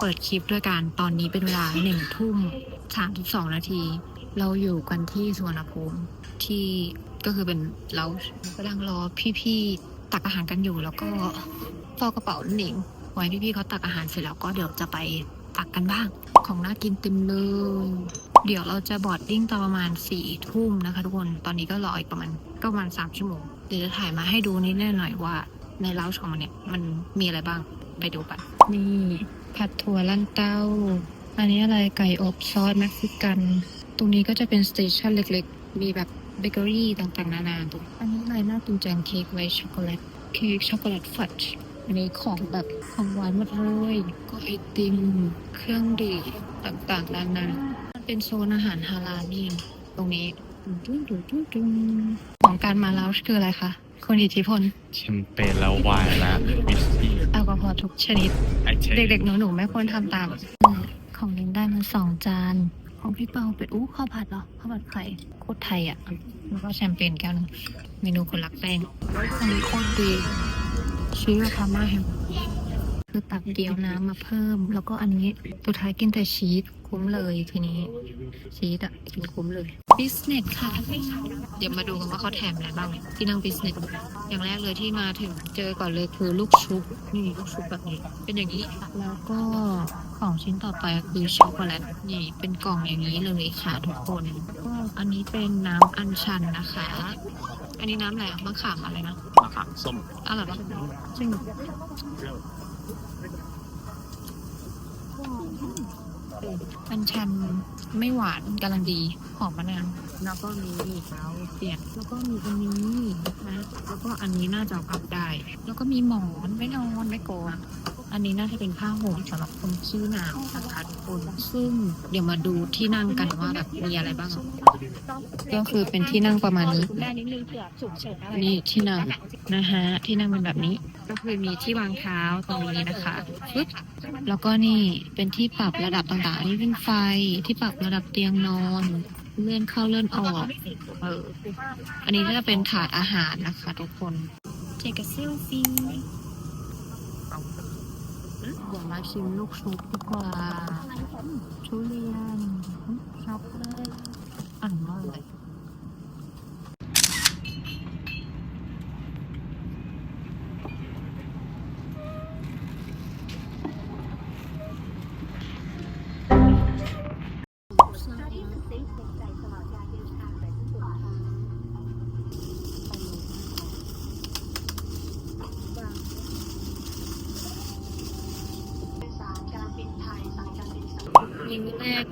เปิดคลิปด้วยกันตอนนี้เป็นเวลาหนึ่งทุ่มสามสิบสองนาที เราอยู่กันที่สุวรรณภูมิที่ก็คือเป็นเรากำลังรอพี่ๆตักอาหารกันอยู่ แล้วก็เฝ้ากระเป๋าหนิงไว้พี่ๆเขาตักอาหารเสร็จแล้วก็เดี๋ยวจะไปตักกันบ้าง ของน่ากินเต็มเลย เดี๋ยวเราจะบอดดิ้งตอนประมาณสี่ทุ่มนะคะทุกคนตอนนี้ก็รออีกประมาณก็ประมาณสามชั่วโมงเดี๋ยวจะถ่ายมาให้ดูนิดหน่อยว่าในเล้าของมันเนี่ยมันมีอะไรบ้างไปดูกันนี่ ผัดถั่วลันเต้า อันนี้อะไรไก่อบซอสเม็กซิกัน ตรงนี้ก็จะเป็นสเตชันเล็กๆ มีแบบเบเกอรี่ต่างๆ นานาตรงอันนี้อะไรน่าตุนจังเค้กไวท์ช็อกโกแลต เค้กช็อกโกแลตฟัดจ์อันนี้ของแบบของหวานหมดเลย ก็ไอติม เครื่องดื่มต่างๆ นานา มันเป็นโซนอาหารฮาลาลนี่ตรงนี้ดุ้งดุ้งดุ้งดุ้งของการมาลาวคืออะไรคะคนอิทธิพลแชมเปญแล้ววายและวิส กี้แอลกอฮอล์ทุกชนิดไอเช่เด็กๆ หนู ๆ ไม่ควรทำตาม ของลินได้มาสองจาน ของพี่เปาเป็นอู้ข้าวผัดเหรอข้าวผัดไข่โคตรไทยอะ แล้วก็แชมเปญแก้วหนึงเมนูคนรักแป้งอันนี้โคตรดีชีสพาม่าแฮมคือตักเดียวน้ำมาเพิ่ม แล้วก็อันนี้สุดท้ายกินแต่ชีส คุ้มเลยทีนี้ ชีสอะกินคุ้มเลยบิสเนสค่ะ เดี๋ยวมาดูกันว่าเขาแถมอะไรบ้าง ที่นั่งบิสเนสอย่างแรกเลยที่มาถึงเจอก่อนเลยคือลูกชุบนี่ลูกชุบแบบนี้ เป็นอย่างนี้ แล้วก็ของชิ้นต่อไปคือช็อกโกแลตนี่เป็นกล่องอย่างนี้เลยค่ะทุกคนก็อันนี้เป็นน้ำอัญชันนะคะ อันนี้น้ำอะไรอะมะขามอะไรนะมะขามส้มอร่อยปะจริง อัญชันไม่หวานกำลังดีหอมมะนาวแล้วก็มีเท้าเปียกแล้วก็มีอันนี้นะแล้วก็อันนี้น่าจะเอากลับได้ แล้วก็มีหมอนไว้นอนไว้ก่อนอันนี้น่าจะเป็นผ้าห่มสำหรับคนขี้หนาวนะคะทุกคนซึ่งเดี๋ยวมาดูที่นั่งกันว่าแบบมีอะไรบ้าง ก็คือเป็นที่นั่งประมาณนี้ได้นิดนึงเผื่อฉุกเฉินอะไรนี่ที่นั่งนะฮะที่นั่งเป็นแบบนี้ ก็คือมีที่วางเท้าตรงนี้นะคะปึ๊บแล้วก็นี่เป็นที่ปรับระดับต่างๆอันนี้เป็นไฟที่ปรับระดับเตียงนอน เลื่อนเข้าเลื่อนออกเอออันนี้ก็จะเป็นถาดอาหารนะคะทุกคนเจกับเซลฟี่เดี๋ยวมาชิมลูกชุบดีกว่าทุเรียนช็อกโกแลตอร่อย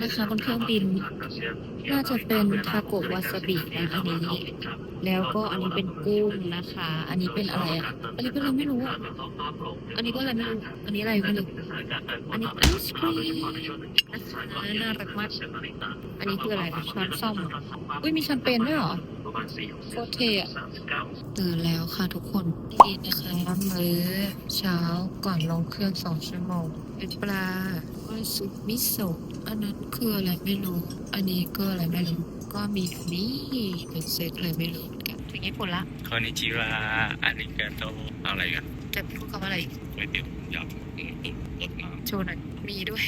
นะคะบนเครื่องบิน น่าจะเป็นทาโกะวาซาบินะอันนี้ แล้วก็อันนี้เป็นกุ้งนะคะ อันนี้เป็นอะไรอะอันนี้ก็เราไรไม่รู้อะอันนี้ก็อะไรไม่รู้อันนี้อะไรไม่รู้ อันนี้ไอศครีมนะคะน่ารักมากอันนี้คืออะไรอะช้อนส้อมเหรออุ้ยมีแชมเปญด้วยเหรอโคตรเท่อะตื่นแล้วค่ะทุกคนนี่นะคะมื้อเช้าก่อนลงเครื่องสองชั่วโมงเป็นปลาก็ซุปมิโซะอันนั้นคืออะไรไม่รู้ อันนี้ก็อะไรไม่รู้ ก็มีอันนี้เป็นเซตอะไรไม่รู้เหมือนกันถึงญี่ปุ่นละคอนิจิวาอาริกาโตอะไรกันจะพูดคำว่าอะไรอีกก๋วยเตี๋ยวหยำรสน้ โชว์หน่อยมีด้วย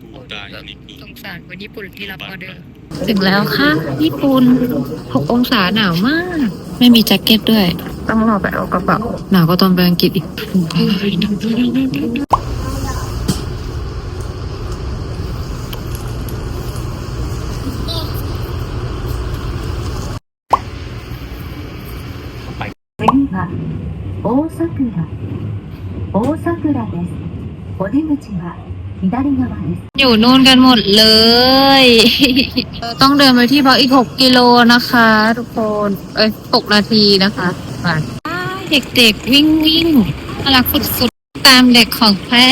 ผู้ายนี่สงสารคนญี่ปุ่นที่รับออเดอร์ถึงแล้วค่ะ ญี่ปุ่น6องศาหนาวมาก ไม่มีแจ็คเก็ตด้วย ต้องรอไปเอากระเป๋าหนาวก็ตอนไปอังกฤษอีก大阪大桜ですお出口は左側です อยู่นู่นกันหมดเลย ต้องเดินไปที่พักอีก 6 กิโลนะคะ ทุกคน เอ้ย 6 นาทีนะคะไปเด็กๆ วิ่งวิ่งน่ารักสุดๆ ตามเด็กของแพร่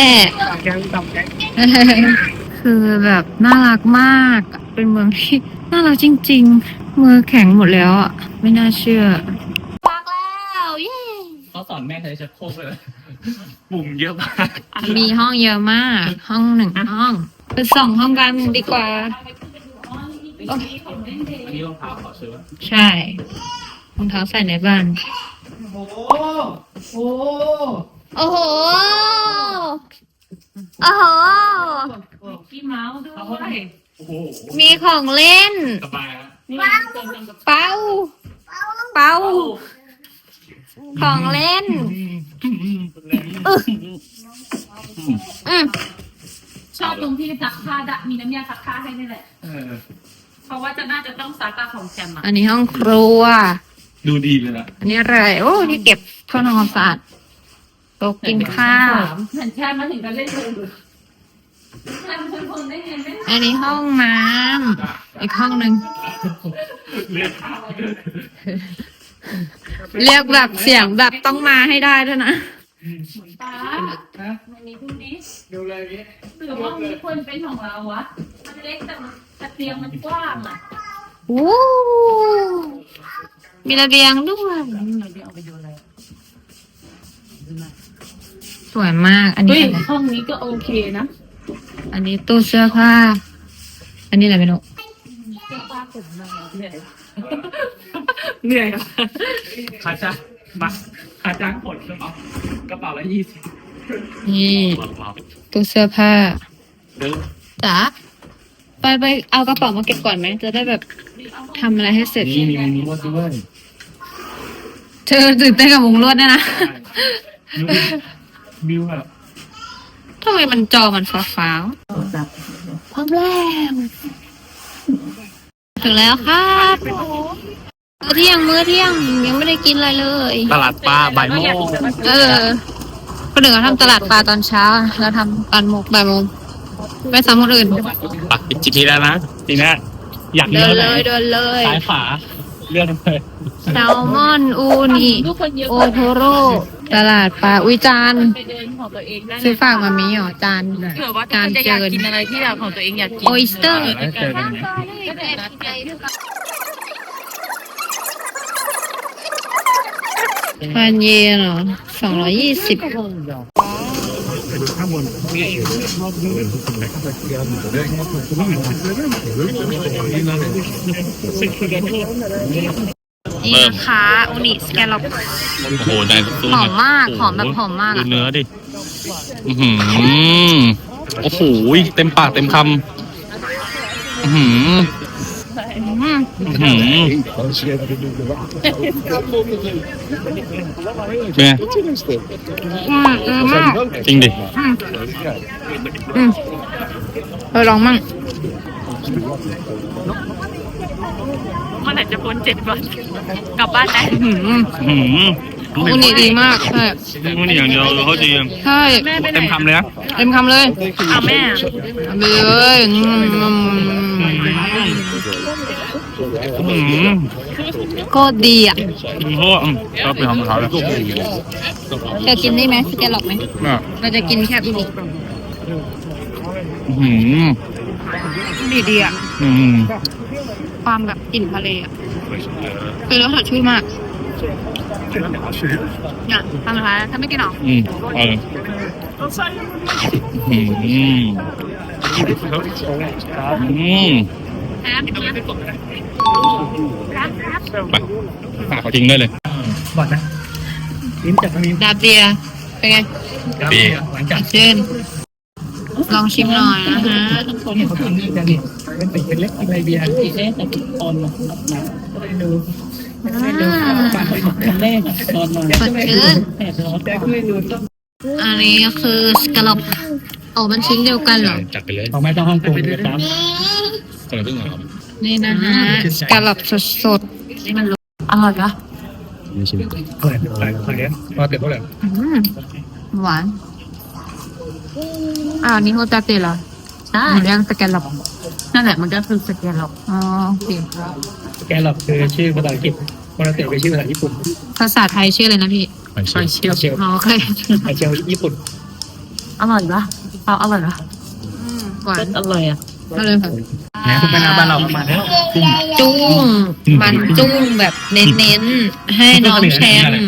คือแบบน่ารักมากอะเป็นเมืองที่น่ารักจริง ๆ มือแข็งหมดแล้วอ่ะ ไม่น่าเชื่อ สอนแม่ใช้ชักโครกเลยปุ่มเยอะมากมีห้องเยอะมาก ห้องหนึ่งห้องไปส่องห้องกันดีกว่าโอ๊ยอันนี้รองเท้าขอซื้อใช่รองเท้าใส่ในบ้านโอ้โหโอ้โห โอ้โห ขี้เมาส์ด้วยโอ้โหมีของเล่น สบายแล้วนี่เติมกับเป้า เป้า ของเล่นอึอืมชอบตรงที่ซักผ้าดะมีน้ำยาซักผ้าให้นี่แหละ เออ เพราะว่าจะน่าจะต้องซักกับของแชมอะอันนี้ห้องครัว ดูดีเลยนะอันนี้อะไร โอ้ นี่เก็บเครื่องทำความสะอาดโต๊ะกินข้าว เห็นแชมมาถึงก็เล่นเลยแชมเป็นคนได้เงินไหมอันนี้ห้องน้ำอีกห้องหนึ่งเลือด เรียกแบบเสียงแบบต้องมาให้ได้ด้วยนะป้าฮะวันนี้ดูนี้ดูเลยพี่หรือว่ามีคนเป็นของเราวะ มันเล็กแต่มันแต่เตียงมันกว้างอะโอ้มีระเบียงด้วยสวยมาก อันนี้ห้องนี้ก็โอเคนะ อันนี้ตู้เสื้อผ้า อันนี้อะไรไม่รู้เสื้อผ้าผมมาเนื่อย เหนื่อยอะค่าจ้างมาค่าจ้างผลกระเป๋ากระเป๋าละยี่สิบนี่ว้าวตู้เสื้อผ้าเดินจ๋าไปไปเอากระเป๋ามาเก็บก่อนไหมจะได้แบบทำอะไรให้เสร็จ นี่มีมินิมอลด้วยเธอตื่นเต้นกับวงลวดด้วยนะวิวแบบทำไมมันจอมันฟ้าฟ้าวๆพร้อมแล้ว ถึงแล้วครับ มื้อเที่ยงมื้อเที่ยงยังไม่ได้กินอะไรเลย ตลาดปลาบ่ายโมงเออคนอื่นเขาทำตลาดปลาตอนเช้าเราทำตอนโมกบ่ายโมงไม่ซ้ำคนอื่น ปักปิดจีพีแล้วนะทีนี้อยากเดิเลืนอกเลยเดินเลยซ้ายขวาเลือกเลยแซลมอนอูนิทุกคนเยอะโอโทโร่ตลาดปลาอุยจานไปเดินของตัวเองได้ซื้อฝากมามีเหรอจานเผื่อว่าถ้าจะอยากกินอะไรที่แบบของตัวเองอยากกิน โอสเตอร์เจอกันก็ได้ นัดกันพันเยนเหรอสองร้อยยี่สิบนี่นะคะอูนิสแกลลอปโอ้โหในตู้หอมมาก หอมแบบหอมมากดูอะเนื้อดิ อือหือ โอ้โห เต็มปากเต็มคำ อือหืออืมอื้อหือ เป็นไงอืมเออมากจริงดิอืมเออลองมั่งเมื่อไหร่จะพ้นเจ็ดวันกลับบ้านได้อืมอื้อหืออูนิดีมากใช่มันอย่างเดียวเขาจะยังใช่เต็มคำเลยนะเต็มคำเลยเอาแม่เอาไปเลยอืม อื้อหือโคตรดีอะเพราะว่าอืมก็เป็นของเขาแล้วเธอกินได้ไหมสแกลลอปไหมอะเราจะกินแค่อูนิอื้อหืออูนิดีอะอืมความแบบกลิ่นทะเลอะคือรสสดชื่นมากเนี่ยทำอะไรถ้าไม่กินหรออืมเอออืมอืมอืมแอบ ไปฝากเขาทิ้งได้เลยบอดนะลิ้นจับมีดาบเดียเป็นไงดีหลังจากชื่นลองชิมหน่อยนะฮะคนเขาทำนี่กันดิเป็นติดเป็นเล็กกินอะไรเบียร์กินเล็กแต่ติดตอนมาดูอ่าครั้งแรกตอนมาสดชื่นแอบร้อนแต่ก็ไม่ดูอันนี้คือสกลอปออกมันชิ้นเดียวกันเหรอจัดไปเลยของไม่ต้องห้องกงนะครับคนละครึ่งเหรอ นี่นะฮะสกลอปสดๆนี่มันรู้อร่อยปะเปิดเปิดเปิดว่าเกิดเท่าไหร่อืมหวานอ้าวอันนี่โฮตาเตะเหรอใช่หรือยังสแกลลอปนั่นแหละมันก็คือสแกนหรอกอ๋อโอเคแกหลับคือชื่อภาษาอังกฤษปกติเป็นชื่อภาษาญี่ปุ่น ภาษาไทยชื่ออะไรนะพี่ไปเชียวเชลเชลอ๋อโอเคไอเชลญี่ปุ่นอร่อยปะเอาอร่อยปะอืมหวานอร่อยอะก็เลยค่ะ นะคุณแม่น้ำบ้านเราประมาณนี้จุ้งมันจุ้งแบบเน้นๆ ให้น้องแชมป์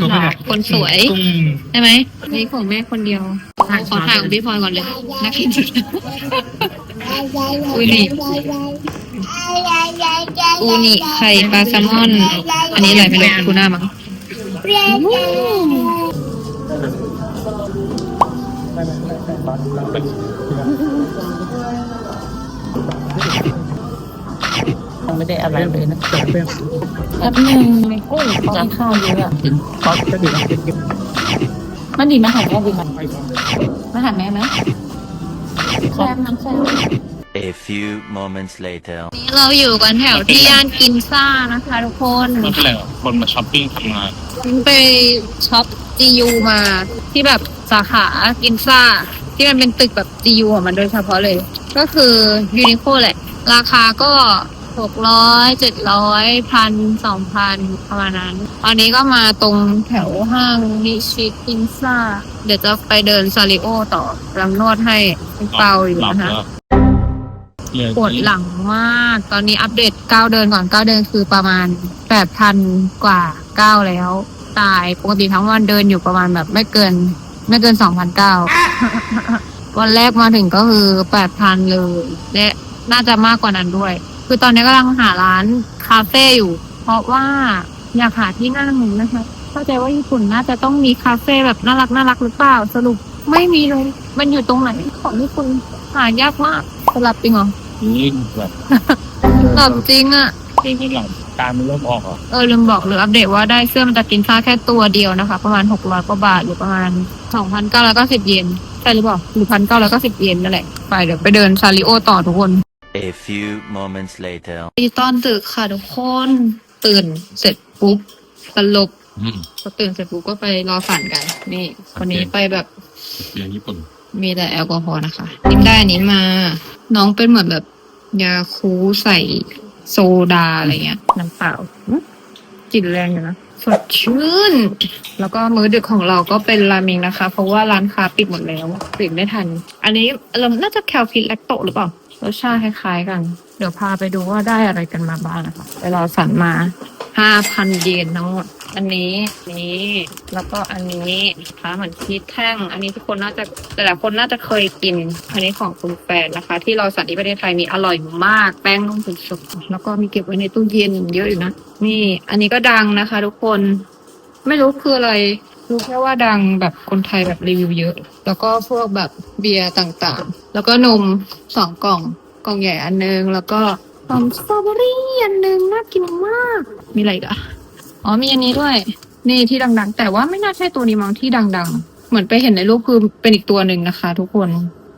คนสวยกุ้งใช่ไหมนี่ของแม่คนเดียวขอถ่ายของพี่พลอยก่อนเลยนักกินจริงอูนิอูนิไข่ปลาแซลมอน อันนี้อะไรไม่รู้ทูน่ามั้ง ไม่ได้อะไรเลยนะแต่เปรี้ยวแป๊บนึงในกุ้งเขามีข้าวเยอะอะกินซอสก็ดีนะกินมันดีมาหาแม่ดีมันไปก่อนมาหาแม่ไหมแซ่บน้ำแซ่บ A few moments later. นี่เราอยู่กันแถวที่ย่านกินซ่านะคะทุกคนไม่เป็นไรหรอกคนมาช้อปปิ้งทำงานไปช็อป GU มาที่แบบสาขากินซ่า ที่มันเป็นตึกแบบ GU ของมันโดยเฉพาะเลย ก็คือยูนิโคแหละ ราคาก็หกร้อยเจ็ดร้อยพันสองพันประมาณนั้น ตอนนี้ก็มาตรงแถวห้างนิชิกินซ่า เดี๋ยวจะไปเดินซาริโอต่อกำลังนวดให้เป็นเปาอยู่หลับนะคะแล้วเยปวดหลังมาก ตอนนี้อัปเดตก้าวเดินก่อนก้าวเดินคือประมาณแปดพันกว่าก้าวแล้ว ตายปกติทั้งวันเดินอยู่ประมาณแบบไม่เกิน ไม่เกินสองพันเก้า วันแรกมาถึงก็คือแปดพันเลย และน่าจะมากกว่านั้นด้วย คือตอนนี้กำลังหาร้านคาเฟ่อยู่ เพราะว่าอยากหาที่นั่งนะคะ เข้าใจว่าญี่ปุ่นน่าจะต้องมีคาเฟ่แบบน่ารักน่ารักหรือเปล่า สรุปไม่มีเลย มันอยู่ตรงไหนของญี่ปุ่นหายากมากสลับจริงเหรอนี่แบบหลับจริงอะที่ที่หลับตามันเริ่มออกเหรอะเออลืมบอกหรืออัปเดตว่าได้เสื้อมันจะกินค่าแค่ตัวเดียวนะคะ ประมาณหกร้อยกว่าบาทหรือประมาณสองพันเก้าร้อยเก้าสิบเยนใช่หรือเปล่าหรือพันเก้าร้อยเก้าสิบเยนนั่นแหละ ไปเดี๋ยวไปเดินซาริโอต่อทุกคน A few moments later. ตีตอนตึกค่ะทุกคน ตื่นเสร็จปุ๊บสลบอืมพอตื่นเสร็จปุ๊บก็ไปรอฝันกัน นี่วันนี้ไปแบบเรียนญี่ปุ่นมีแต่แอลกอฮอล์นะคะกินได้อันนี้มา น้องเป็นเหมือนแบบ ยาคูใส่โซดาอะไรเงี้ยน้ำเปล่าหึกลิ่นแรงอยู่นะ สดชื่น แล้วก็มื้อดึกของเราก็เป็นราเมงนะคะ เพราะว่าร้านค้าปิดหมดแล้วปิดไม่ทัน อันนี้เราน่าจะแคลฟิตแลคโตหรือเปล่ารสชาติคล้ายๆกัน เดี๋ยวพาไปดูว่าได้อะไรกันมาบ้างนะคะไปรอสั่นมาห้าพันเยนทั้งหมด อันนี้ นี้ แล้วก็อันนี้นะคะเหมือนชีสแท่ง อันนี้ทุกคนน่าจะแต่ละคนน่าจะเคยกิน อันนี้ของคุณแฟนนะคะ ที่เราสั่งที่ประเทศไทยมีอร่อยมาก แป้งนุ่มสุดๆแล้วก็มีเก็บไว้ในตู้เย็นเยอะอยู่นะ นี่ อันนี้ก็ดังนะคะ ทุกคน ไม่รู้คืออะไร รู้แค่ว่าดังแบบคนไทยแบบรีวิวเยอะ แล้วก็พวกแบบเบียร์ต่างๆ แล้วก็นมสองกล่อง กล่องใหญ่อันนึง แล้วก็นมสตรอเบอรี่อันนึงน่ากินมาก มีอะไรอีกอะอ๋อมีอันนี้ด้วย นี่ที่ดังๆ แต่ว่าไม่น่าใช่ตัวนี้มั้งที่ดัง ๆ เหมือนไปเห็นในรูปคือเป็นอีกตัวหนึ่งนะคะ ทุกคน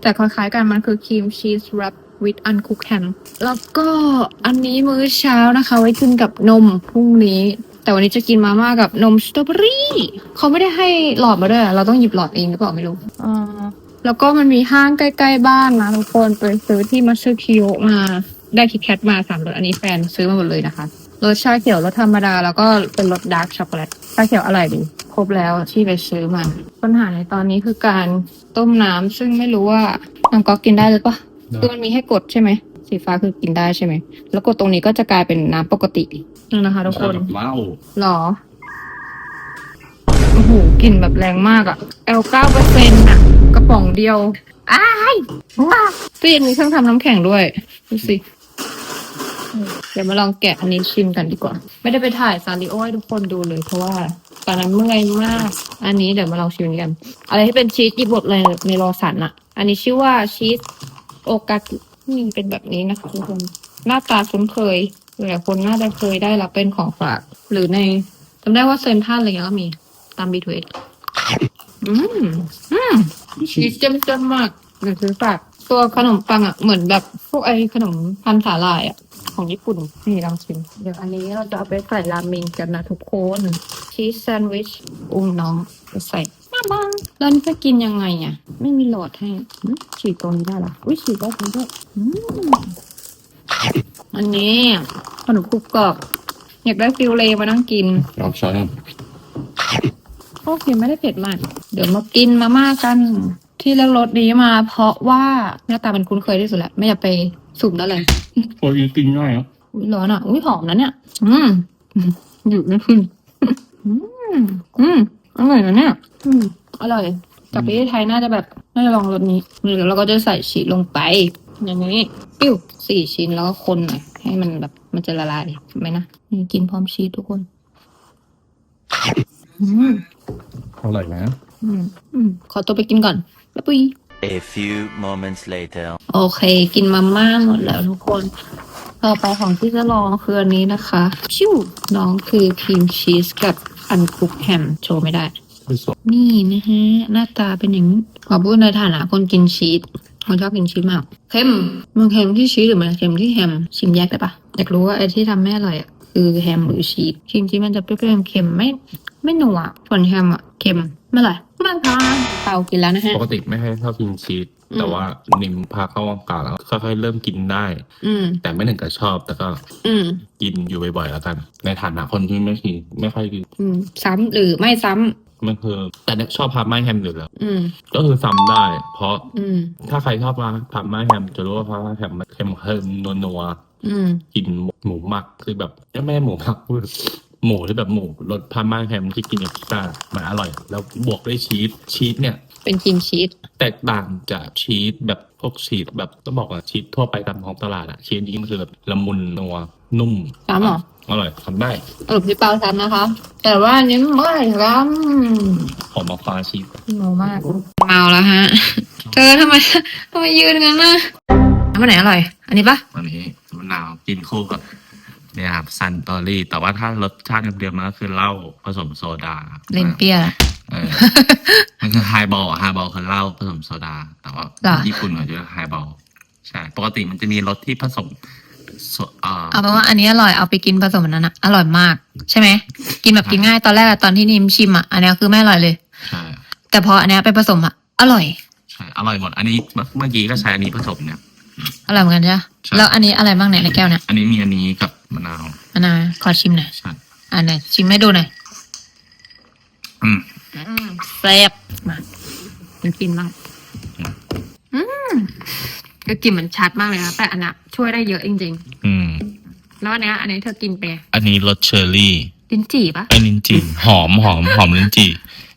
แต่คล้ายๆกันมันคือครีมชีส wrap with uncooked ham แล้วก็อันนี้มื้อเช้านะคะ ไว้กินกับนมพรุ่งนี้ แต่วันนี้จะกินมาม่ากับนมสตรอเบอรี่ เขาไม่ได้ให้หลอดมาด้วยอะเราต้องหยิบหลอดเองหรือเปล่าไม่รู้อ่า แล้วก็มันมีห้างใกล้ ๆ บ้านนะทุกคนไปซื้อที่มัสคิโอมา ได้คิดแคทมาสามรสอันนี้แฟนซื้อมาหมดเลยนะคะรสชาเขียวรสธรรมดา แล้วก็เป็นรสดาร์กช็อกโกแลตชาเขียวอร่อยดี ครบแล้วที่ไปซื้อมาปัญหาในตอนนี้คือการต้มน้ำซึ่งไม่รู้ว่าน้องก๊อกกินได้หรือเปะคือมันมีให้กดใช่ไหมสีฟ้าคือกินได้ใช่ไหม แล้วกดตรงนี้ก็จะกลายเป็นน้ำปกตินั่นนะคะทุกคนแบบว้าวหรอโอ้โหกลิ่นแบบแรงมากอะแอลเก้าเปอร์เซ็นต์อะ กระป๋องเดียว อ้ายว้าตู้เย็นมีเครื่องทำน้ำแข็งด้วย ดูสิ เดี๋ยวมาลองแกะอันนี้ชิมกันดีกว่า ไม่ได้ไปถ่ายซาริโอให้ทุกคนดูเลยเพราะว่าตอนนั้นเมื่อยมาก อันนี้เดี๋ยวมาลองชิมกัน อะไรที่เป็นชีสหยิบดเลยในโรสันอะอันนี้ชื่อว่าชีสโอกากินี่เป็นแบบนี้นะคะทุกคน หน้าตาคุ้นเคยหลายคนน่าจะเคยได้รับเป็นของฝาก หรือในจำได้ว่าเซนทรันอะไรเงี้ยก็มีตามบีทูเออืมอืมชีสเจ้มจมากหรือซื้อฝากตัวขนมปังอะเหมือนแบบพวกไอ้ขนมพันสาหร่ายอะ ของญี่ปุ่นนี่ลองชิมเดี๋ยวอันนี้เราจะเอาไปใส่ราเมงกันนะทุกคนชีสแซนด์วิชอุ้มน้องไปใส่มาบังแล้วนี่จะกินยังไงอะ ไม่มีหลอดให้หึฉีดตรงนี้ได้เหรออุ้ยฉีดได้ตรงนี้ด้วยอืมอันนี้ขนมกรุบกรอบอยากได้ฟิลเลมานั่งกิน ลองช้อน โอเคไม่ได้เผ็ดมาก เดี๋ยวมากินมาม่ากัน ที่เลือกรสนี้มา เพราะว่าหน้าตามันคุ้นเคยที่สุดแหละไม่อยากไปสุ่มนั่นเลยโอ้ยกินง่ายอะอุ้ยร้อนอะอุ้ยหอมนะเนี่ย อืมอยู่ไม่ขึ้นอืมอืมอร่อยนะเนี่ย อืมอร่อยกลับไปที่ไทยน่าจะแบบน่าจะลองรสนี้เดี๋ยวเราก็จะใส่ชีสลงไป อย่างนี้ปิ้วสี่ชิ้นแล้วก็คนหน่อยให้มันแบบมันจะละลายเห็นไหมนะนี่กินพร้อมชีสทุกคน อืมอร่อยนะอืมอืมขอตัวไปกินก่อนแล้วปุย A few moments later. โอเค กินมาม่าหมดแล้วทุกคน ต่อไปของที่จะลองคืออันนี้นะคะ ชิวน้องคือครีมชีสกับอันคุกแฮมโชว์ไม่ได้นี่นะฮะ หน้าตาเป็นอย่างนี้ขอพูดในฐานะคนกินชีสคนชอบกินชีสมากเค็มมันเค็มที่ชีสหรือมันเค็มที่แฮมชิมแยกได้ปะอยากรู้ว่าไอ้ที่ทำไม่อร่อยอะคือแฮมหรือชีสครีมชีสมันจะเปรี้ยวๆเค็มไม่ ไม่หนัวส่วนแฮมอะเค็มไม่อร่อยไม่ค่ะเปล่ากินแล้วนะฮะ ปกติไม่ให้ชอบกินชีสอืม แต่ว่านิมพาเข้าวงการแล้วค่อยๆเริ่มกินได้ อืม แต่ไม่ถึงกับชอบ แต่ก็อืม กินอยู่บ่อยๆแล้วกัน ในฐานะคนที่ไม่กินไม่ค่อยกินอืม ซ้ำหรือไม่ซ้ำมันคือแต่เนี่ยชอบพาร์มาแฮมอยู่แล้วอืม ก็คือซ้ำได้ เพราะอืม ถ้าใครชอบพาร์มาแฮมจะรู้ว่าพาร์มาแฮมมันเค็มเค็มนัวๆอืมกินหมูหมักคือแบบไม่ใช่หมูหมักพูด หมูที่แบบหมูรสพาร์มาแฮมที่กินกับพิซซ่ามันอร่อย แล้วบวกด้วยชีสชีสเนี่ย เป็นครีมชีสแตกต่างจากชีสแบบพวกชีสแบบต้องบอกว่าชีสทั่วไปตามท้องตลาดอะชีสนี้มันคือแบบละมุนนัวนุ่มซ้ำเหรออร่อยทำได้สรุปที่เปาซ้ำนะคะ แต่ว่าอันนี้ไม่ซ้หอมมะพร้าวชีสำเมามากเมาแล้วฮะเธอทำไมทำไมยืนงั้นนะอันไหนอร่อย อันนี้ปะวันนี้มะนาวกินคู่กับ เนี่ยครับซันตอรี่แต่ว่าถ้ารสชาติเดิมๆมันก็คือเหล้าผสมโซดาเล่นเปรี้ยวละเออมันคือไฮบอลไฮบอลคือเหล้าผสมโซดา แต่ว่าเหรอ ญี่ปุ่นเขาจะเรียกไฮบอลใช่ปกติมันจะมีรสที่ผสมโซอ่าเอาเป็นว่าอันนี้อร่อยเอาไปกินผสมอันนั้นอะอร่อยมาก ใช่ไหมกินแบบกินง่ายตอนแรกอะตอนที่นิมชิมอะอันนี้คือไม่อร่อยเลย ใช่แต่พออันนี้ไปผสมอะอร่อย ใช่อร่อยหมด อันนี้เมื่อกี้ก็ใช้อันนี้ผสมเนี่ย อร่อยเหมือนกันใช่ปะใช่ แล้วอันนี้อะไรบ้างเนี่ยในแก้วเนี่ยอันนี้มีอันนี้กับมะนาวอันนาขอชิมหน่อยใช่อันไหนชิมให้ดูหน่อยอืมอืมแซ่บมาเป็นกินบ้างอืมก็กลิ่นมันชัดมากเลยนะแต่อันน่ะช่วยได้เยอะจริงอืม ๆ แล้วอันเนี้ยอันนี้เธอกินไปอันนี้รสเชอร์รี่ลิ้นจี่ปะ ไอ้ลิ้นจี่หอมหอมหอมลิ้นจี่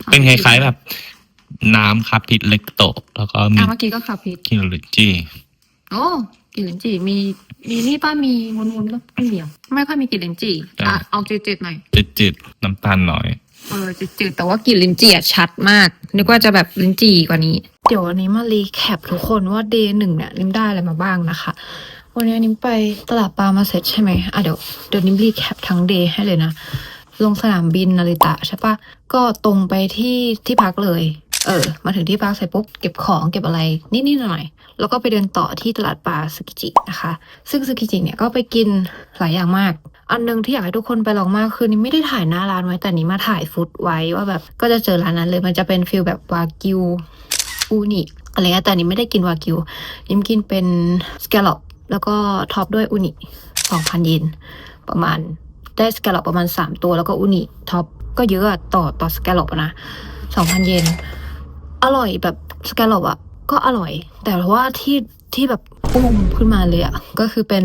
เป็นคล้ายๆแบบ น้ำคาพิษเล็กโตะแล้วก็มีอะเมื่อกี้ก็คาพิษกินลิ้นจี่ โอ้กลิ่นลิ้นจี่มีมีนี่ป้ามีวุ้นๆปะไม่มีหรอไม่ค่อยมีกลิ่นลิ้นจี่อะเอาจืดๆหน่อยจืดๆน้ำตาลหน่อย เออจืดๆแต่ว่ากลิ่นลิ้นจี่อะชัดมากนึกว่าจะแบบลิ้นจี่กว่านี้ เดี๋ยววันนี้มารีแคปทุกคนว่าเดย์หนึ่งเนี่ยนิมได้อะไรมาบ้างนะคะ วันนี้นิมไปตลาดปลามาเสร็จใช่ไหมอะเดี๋ยวเดี๋ยวนิมรีแคปทั้งเดย์ให้เลยนะ ลงสนามบินนาริตะใช่ปะก็ตรงไปที่ที่พักเลย เออ มาถึงที่พักเสร็จปุ๊บเก็บของเก็บอะไรนิดๆหน่อยๆแล้วก็ไปเดินต่อที่ตลาดปลาสึกิจินะคะ ซึ่งสึกิจิเนี่ยก็ไปกินหลายอย่างมาก อันหนึงที่อยากให้ทุกคนไปลองมากคือนี่ไม่ได้ถ่ายหน้าร้านไว้แต่นี่มาถ่ายฟุตไว้ว่าแบบก็จะเจอร้านนั้นเลยมันจะเป็นฟิลแบบวากิวอูนิอะไรเงี้ยแต่นี่ไม่ได้กินวากิวยิมกินเป็นสแกลลอปแล้วก็ท็อปด้วยอูนิสองพันเยนประมาณได้สแกลลอปประมาณ 3 ตัวแล้วก็อูนิท็อปก็เยอะต่อต่อสแกลลอปอะนะสองพันเยน อร่อยแบบสแกลลอปอะก็อร่อย แต่ว่าที่ที่แบบปุ้มขึ้นมาเลยอะก็คือเป็น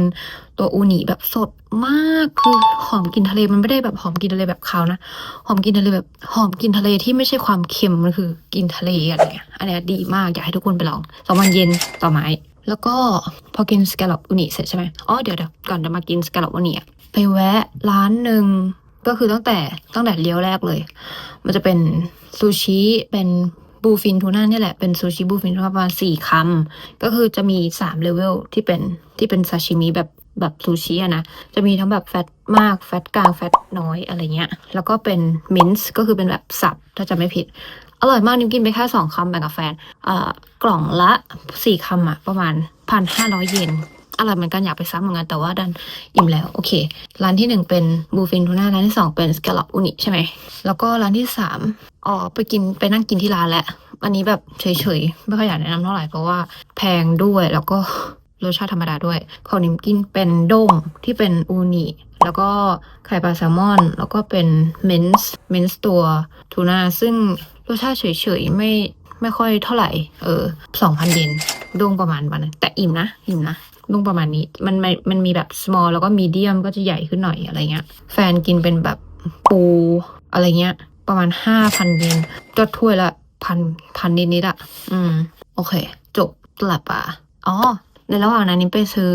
ตัวอูนิแบบสดมากคือหอมกลินทะเลมันไม่ได้แบบหอมกลินทะเลแบบขาวนะหอมกลินทะเลแบบหอมกลินทะเลที่ไม่ใช่ความเค็มมันคือกลินทะเลอะไรเงี้ยอันนี้ดีมากอยากให้ทุกคนไปลองสองวันเย็นต่อไม้ แล้วก็พอกินสแกลลอปอูนิเสร็จใช่ไหมอ๋อเดี๋ยวเดี๋ยวก่อนจะมากินสแกลลอปอูนิอะไปแวะร้านหนึ่งก็คือตั้งแต่ตั้งแต่เลี้ยวแรกเลย มันจะเป็นซูชิเป็น บูฟินทูน่าเนี่ยแหละเป็นซูชิบูฟินทูน่าประมาณสี่คำก็คือจะมีสามเลเวลที่เป็นที่เป็นซาชิมิแบบแบบซูชิอะนะ จะมีทั้งแบบแฟตมาก แฟตกลาง แฟตน้อยอะไรเงี้ย แล้วก็เป็นมินส์ก็คือเป็นแบบสับ ถ้าจะไม่ผิด อร่อยมากนิมกินไปแค่สองคำแบ่งกับแฟนอ่ากล่องละสี่คำอะประมาณพันห้าร้อยเยน อร่อยเหมือนกันอยากไปซ้ำเหมือนกันแต่ว่าดันอิ่มแล้วโอเค ร้านที่หนึ่งเป็นบูฟินทูน่าร้านที่สองเป็นสแกลลอปอุนิใช่ไหมแล้วก็ร้านที่สามอ๋อไปกินไปนั่งกินที่ร้านแหละอันนี้แบบเฉยๆ ไม่ค่อยอยากแนะนำเท่าไหร่เพราะว่าแพงด้วยแล้วก็รสชาติธรรมดาด้วยของนิมกินเป็นโด้งที่เป็นอูนิแล้วก็ไข่ปลาแซลมอน แล้วก็เป็นเมนส์เมนส์ตัวทูน่าซึ่งรสชาติเฉยๆ ไม่ไม่ค่อยเท่าไหร่ เออสองพันเยนโด้งประมาณวันแต่อิ่มนะ อิ่มนะ โด้งประมาณนี้มันมันมันมีแบบ small แล้วก็ medium ก็จะใหญ่ขึ้นหน่อยอะไรเงี้ย แฟนกินเป็นแบบปูอะไรเงี้ย ประมาณห้าพันเยนก็ถ้วยละพันพันนิดๆอะอืม โอเค จบตลาดปลาอ๋อ ในระหว่างนั้นนิมไปซื้อ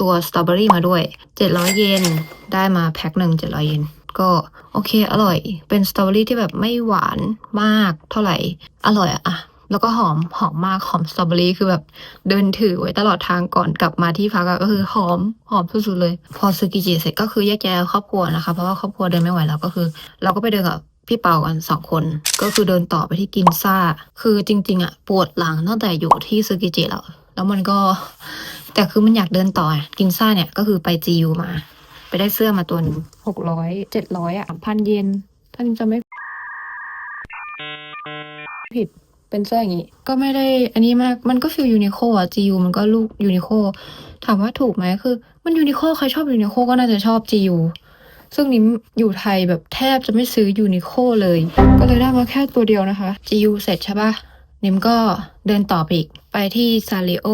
ตัวสตรอเบอรี่มาด้วย 700 เยน ได้มาแพ็คหนึ่ง700 เยน ก็โอเค อร่อย เป็นสตรอเบอรี่ที่แบบไม่หวานมากเท่าไหร่ อร่อยอะอะ แล้วก็หอมหอมมากหอมสตรอเบอรี่คือแบบเดินถือไว้ตลอดทางก่อนกลับมาที่พักก็คือหอมหอมสุดๆเลย พอซึกิจิเสร็จก็คือแยกย้ายครอบครัวนะคะ เพราะว่าครอบครัวเดินไม่ไหวแล้วก็คือ เราก็ไปเดินกับพี่เปากันสองคน ก็คือเดินต่อไปที่กินซ่า คือจริง ๆอะปวดหลังตั้งแต่อยู่ที่ซึกิจิแล้วแล้วมันก็ แต่คือมันอยากเดินต่ออะกินซ่าเนี่ยก็คือไปจียูมา ไปได้เสื้อมาตัวหนึงหกร้อยเจ็ดร้อยอะพันเยนท่านจะไม่ผิด เป็นเสื้ออย่างนี้ก็ไม่ได้อันนี้มากมันก็ฟิลยูนิโคอะจียูมันก็ลูกยูนิโคถามว่าถูกไหมคือ มันยูนิโคใครชอบยูนิโคก็น่าจะชอบจียูซึ่งนิ้มอยู่ไทยแบบแทบจะไม่ซื้อยูนิโคเลย ก็เลยได้มาแค่ตัวเดียวนะคะจียูเสร็จใช่ปะนิมก็เดินต่อไปอีก ไปที่ซาริโอ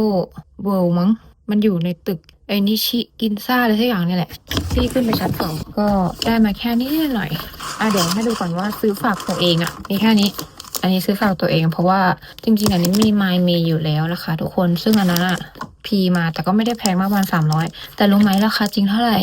เวิลด์มั้งมันอยู่ในตึกไอ้นิชิกินซ่าอะไรสักอย่างนี่แหละพี่ขึ้นไปชั้นสองก็ได้มาแค่นี้หน่อย อะเดี๋ยวให้ดูก่อนว่าซื้อฝากตัวเองอะมีแค่นี้ อันนี้ซื้อฝากตัวเอง เพราะว่าจริงๆ อันนี้มีไมล์เมีอยู่แล้วนะคะ ทุกคนซึ่งอันนั้นอะพีมาแต่ก็ไม่ได้แพงมากประมาณสามร้อยแต่รู้ไหมราคาจริงเท่าไหร่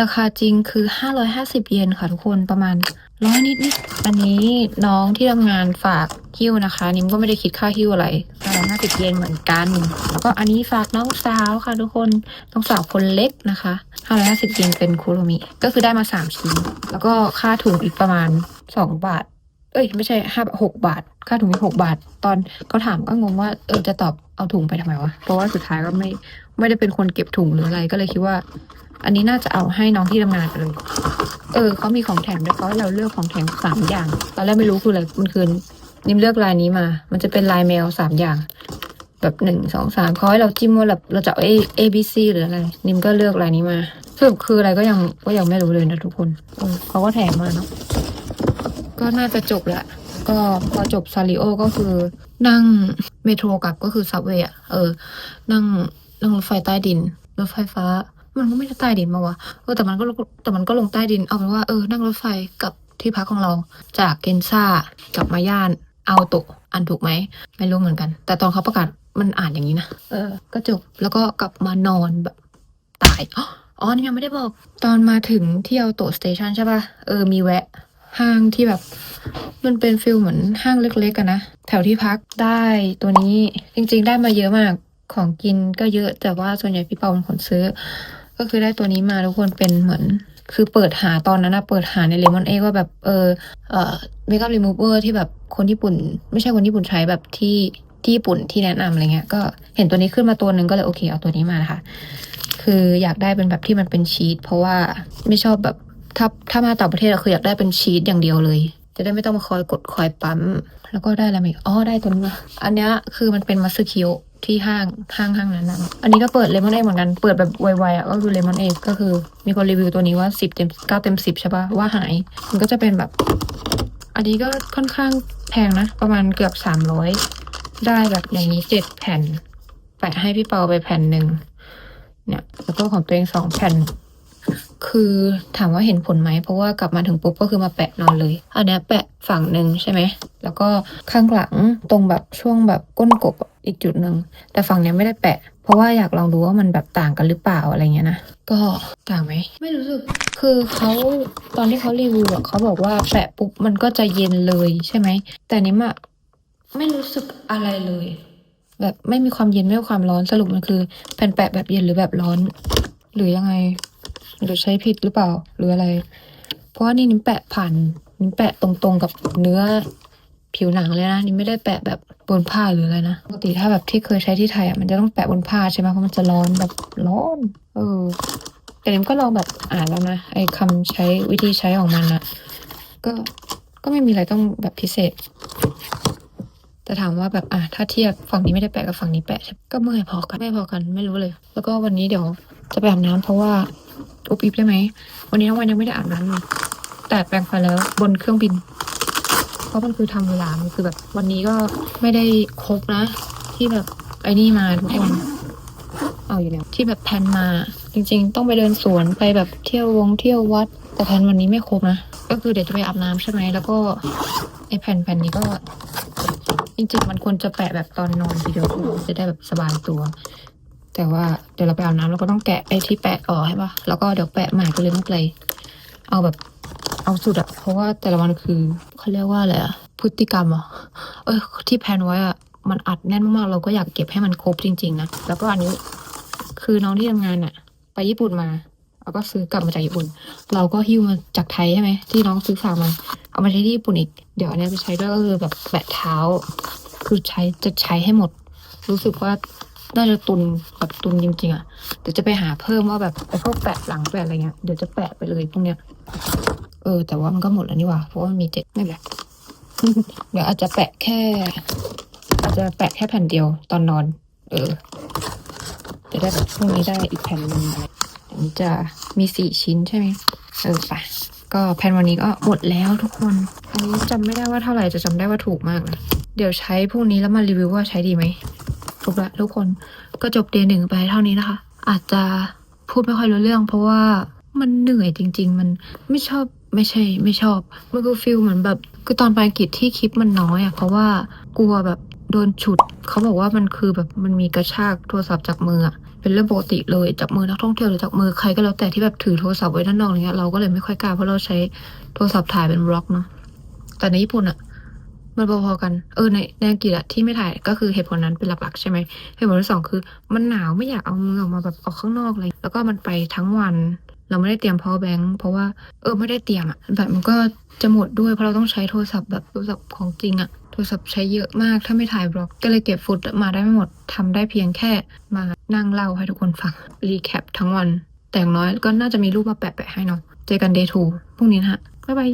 ราคาจริงคือห้าร้อยห้าสิบเยนค่ะทุกคนประมาณร้อยนิดนิดอันนี้น้องที่ทำงานฝากหิ้วนะคะ นิมก็ไม่ได้คิดค่าหิ้วอะไรห้าร้อยห้าสิบเยนเหมือนกันแล้วก็อันนี้ฝากน้องสาวค่ะทุกคนน้องสาวคนเล็กนะคะห้าร้อยห้าสิบเยนเป็นคุโรมิก็คือได้มาสามชิ้น แล้วก็ค่าถุงอีกประมาณสองบาท เอ้ย ไม่ใช่ห้าหกบาท ค่าถุงมีหกบาท ตอนเขาถามก็งงว่าเออจะตอบเอาถุงไปทำไมวะ เพราะว่าสุดท้ายก็ไม่ไม่ได้เป็นคนเก็บถุงหรืออะไรก็เลยคิดว่า อันนี้น่าจะเอาให้น้องที่ทำงานไปเลย เออเขามีของแถมด้วยเขาให้เราเลือกของแถมสามอย่าง ตอนแรกไม่รู้คืออะไรมันคือนิมเลือกลายนี้มา มันจะเป็นลายแมวสามอย่าง แบบหนึ่งสองสามเขาให้เราจิ้มว่าแบบเราจะเอา A A B C หรืออะไร นิมก็เลือกลายนี้มาสรุปคืออะไรก็ยังก็ยังไม่รู้เลยนะทุกคนเขาก็แถมมาเนาะ ก็น่าจะจบละก็พอจบซาริโอก็คือนั่งเมโทรกลับก็คือซับเวย์อะเออ นั่งนั่งรถไฟใต้ดินรถไฟฟ้า มันก็ไม่ได้ใต้ดินมาวะเออแต่มันก็แต่มันก็ลงใต้ดินเอาเป็นว่าเออนั่งรถไฟกลับที่พักของเราจากเกนซ่ากลับมาย่านเอาโตอ่านถูกไหมไม่รู้เหมือนกัน แต่ตอนเขาประกาศมันอ่านอย่างนี้นะเออ ก็จบแล้วก็กลับมานอนแบบตายอ๋อนี่ยังไม่ได้บอก ตอนมาถึงที่เอาโตสเตชันใช่ป่ะเออมีแวะ ห้างที่แบบ มันเป็นฟิลเหมือนห้างเล็กๆกันนะแถวที่พักได้ตัวนี้จริง ๆ ได้มาเยอะมากของกินก็เยอะแต่ว่าส่วนใหญ่พี่เปาเป็นคนซื้อ ก็คือได้ตัวนี้มาทุกคนเป็นเหมือน คือเปิดหาตอนนั้นนะเปิดหาในเลมอนเอว่าแบบเออเออเมคอัพรีมูเวอร์ที่แบบคนญี่ปุ่น ไม่ใช่คนญี่ปุ่นใช้แบบที่ที่ญี่ปุ่นที่แนะนำอะไรเงี้ยก็เห็นตัวนี้ขึ้นมาตัวหนึ่งก็เลยโอเคเอาตัวนี้มานะคะคืออยากได้เป็นแบบที่มันเป็นชีตเพราะว่าไม่ชอบแบบ ถ้าถ้ามาต่างประเทศอะคืออยากได้เป็นชีตอย่างเดียวเลย จะได้ไม่ต้องมาคอยกดคอยปั๊ม แล้วก็ได้อะไรมาอีกอ๋อได้ตัวนี้อันเนี้ยคือมันเป็นมัสคิโอที่ห้างห้างห้างนั้นนะอันนี้ก็เปิดเลมอนเอเหมือนกันเปิดแบบไวๆอะก็คือเลมอนเอก็คือมีคนรีวิวตัวนี้ว่าสิบเต็มเก้าเต็มสิบใช่ปะว่าหาย มันก็จะเป็นแบบ อันนี้ก็ค่อนข้างแพงนะ ประมาณเกือบสามร้อยได้แบบอย่างนี้เจ็ดแผ่นแปะให้พี่เปาไปแผ่นหนึ่งเนี่ยแล้วก็ของตัวเองสองแผ่น คือถามว่าเห็นผลไหมเพราะว่ากลับมาถึงปุ๊บก็คือมาแปะนอนเลยอันเนี้ยแปะฝั่งหนึ่งใช่ไหมแล้วก็ข้างหลังตรงแบบช่วงแบบก้นกบอีกจุดหนึ่งแต่ฝั่งเนี้ยไม่ได้แปะ เพราะว่าอยากลองดูว่ามันแบบต่างกันหรือเปล่าอะไรเงี้ยนะก็ต่างไหมไม่รู้สึกคือเขาตอนที่เขารีวิวอะเขาบอกว่าแปะปุ๊บมันก็จะเย็นเลยใช่ไหมแต่นี้มอะไม่รู้สึกอะไรเลย แบบไม่มีความเย็นไม่มีความร้อนสรุปมันคือแผ่นแปะแบบเย็นหรือแบบร้อน หรือยังไง หรือใช้ผิดหรือเปล่าหรืออะไร เพราะว่านี่นิ้มแปะผ่านนิ้มแปะตรงๆกับเนื้อผิวหนังเลยนะนิ้ไม่ได้แปะแบบบนผ้าหรืออะไรนะปกติถ้าแบบที่เคยใช้ที่ไทยอะมันจะต้องแปะบนผ้าใช่ไหมเพราะมันจะร้อนแบบร้อน เออ แต่นิ้มก็ลองแบบอ่านแล้วนะไอ้คำใช้วิธีใช้ของมันอะก็ก็ไม่มีอะไรต้องแบบพิเศษแต่ถามว่าแบบอะถ้าเทียบฝั่งนี้ไม่ได้แปะกับฝั่งนี้แปะใช่ปะก็เมื่อยพอกันไม่พอกันไม่รู้เลย แล้วก็วันนี้เดี๋ยวจะไปอาบน้ำเพราะว่า อุบอิบได้ไหม วันนี้น้องวันยังไม่ได้อาบน้ำเลยแต่แปรงฟันแล้วบนเครื่องบิน เพราะมันคือทำเวลา มันคือแบบ วันนี้ก็ไม่ได้ครบนะ ที่แบบไอ้นี่มาทุกคนเอาอยู่แล้วที่แบบแพนมา จริง ๆ ต้องไปเดินสวนไปแบบเที่ยววงเที่ยววัด แต่แพนวันนี้ไม่ครบนะ ก็คือเดี๋ยวจะไปอาบน้ำใช่ไหมแล้วก็ไอ้แผ่นแผ่นนี้ก็จริงๆมันควรจะแปะแบบตอนนอนทีเดียวจะได้แบบสบายตัว แต่ว่าเดี๋ยวเราไปอาบน้ำเราก็ต้องแกะไอ้ที่แปะออกใช่ปะแล้วก็เดี๋ยวแปะใหม่ก็เลยไม่เป็นไรเอาแบบเอาสุดอะเพราะว่าแต่ละวันคือเขาเรียกว่าอะไรอะพฤติกรรมเหรอเออที่แพนไว้อะมันอัดแน่นมากๆเราก็อยากเก็บให้มันครบจริง ๆนะแล้วก็อันนี้คือน้องที่ทำงานอะไปญี่ปุ่นมาแล้วก็ซื้อกลับมาจากญี่ปุ่น เราก็หิ้วมาจากไทยใช่ไหมที่น้องซื้อฝากมาเอามาใช้ที่ญี่ปุ่นอีกเดี๋ยวอันนี้ยจะใช้ด้วยก็คือแบบแปะเท้า คือใช้จะใช้ให้หมด รู้สึกว่า น่าจะตุนแบบตุนจริง ๆอะเดี๋ยวจะไปหาเพิ่มว่าแบบไอ้พวกแปะหลังแปะอะไรเงี้ยเดี๋ยวจะแปะไปเลยพวกเนี้ยเออ แต่ว่ามันก็หมดแล้วนี่หว่าเพราะว่ามันมีเจ็ดไม่เป็นไรเดี๋ยวอาจจะแปะแค่ อาจจะแปะแค่แผ่นเดียวตอนนอน เออจะได้แบบพรุ่งนี้ได้อีกแผ่นหนึ่งอะไรอันนี้จะมีสี่ชิ้นใช่ไหมเออไปก็แผ่นวันนี้ก็หมดแล้วทุกคน อันนี้จำไม่ได้ว่าเท่าไหร่จะจำได้ว่าถูกมากนะเดี๋ยวใช้พรุ่งนี้แล้วมารีวิวว่าใช้ดีไหม ถูกละทุกคนก็จบเดย์หนึ่งไปเท่านี้นะคะ อาจจะพูดไม่ค่อยรู้เรื่อง เพราะว่ามันเหนื่อยจริง ๆ มันไม่ชอบไม่ใช่ไม่ชอบมันคือฟิลเหมือนแบบคือตอนไปอังกฤษที่คลิปมันน้อยอะเพราะว่ากลัวแบบโดนฉุด เขาบอกว่ามันคือแบบมันมีกระชากโทรศัพท์จากมืออะเป็นเรื่องปกติเลยจากมือนักท่องเที่ยวหรือจากมือใครก็แล้วแต่ที่แบบถือโทรศัพท์ไว้ด้านนอกอะไรเงี้ยเราก็เลยไม่ค่อยกล้าเพราะเราใช้โทรศัพท์ถ่ายเป็นบล็อกเนาะแต่ในญี่ปุ่นอะ มันพอๆกัน เออในในอังกฤษอะที่ไม่ถ่ายก็คือเหตุผลนั้นเป็นหลักๆใช่ไหมเหตุผลที่สองคือ มันหนาวไม่อยากเอามือออกมาแบบออกข้างนอกเลยแล้วก็มันไปทั้งวัน เราไม่ได้เตรียม power bank เพราะว่าเออไม่ได้เตรียมอะแบตมันก็จะหมดด้วยเพราะเราต้องใช้โทรศัพท์แบบโทรศัพท์ของจริงอะโทรศัพท์ใช้เยอะมากถ้าไม่ถ่ายบล็อกก็เลยเก็บฟุตมาได้ไม่หมดทำได้เพียงแค่มานั่งเล่าให้ทุกคนฟังรีแคปทั้งวัน แต่อย่างน้อยก็น่าจะมีรูปมาแปะๆให้เนาะเจอกัน day two พรุ่งนี้นะฮะบ๊ายบาย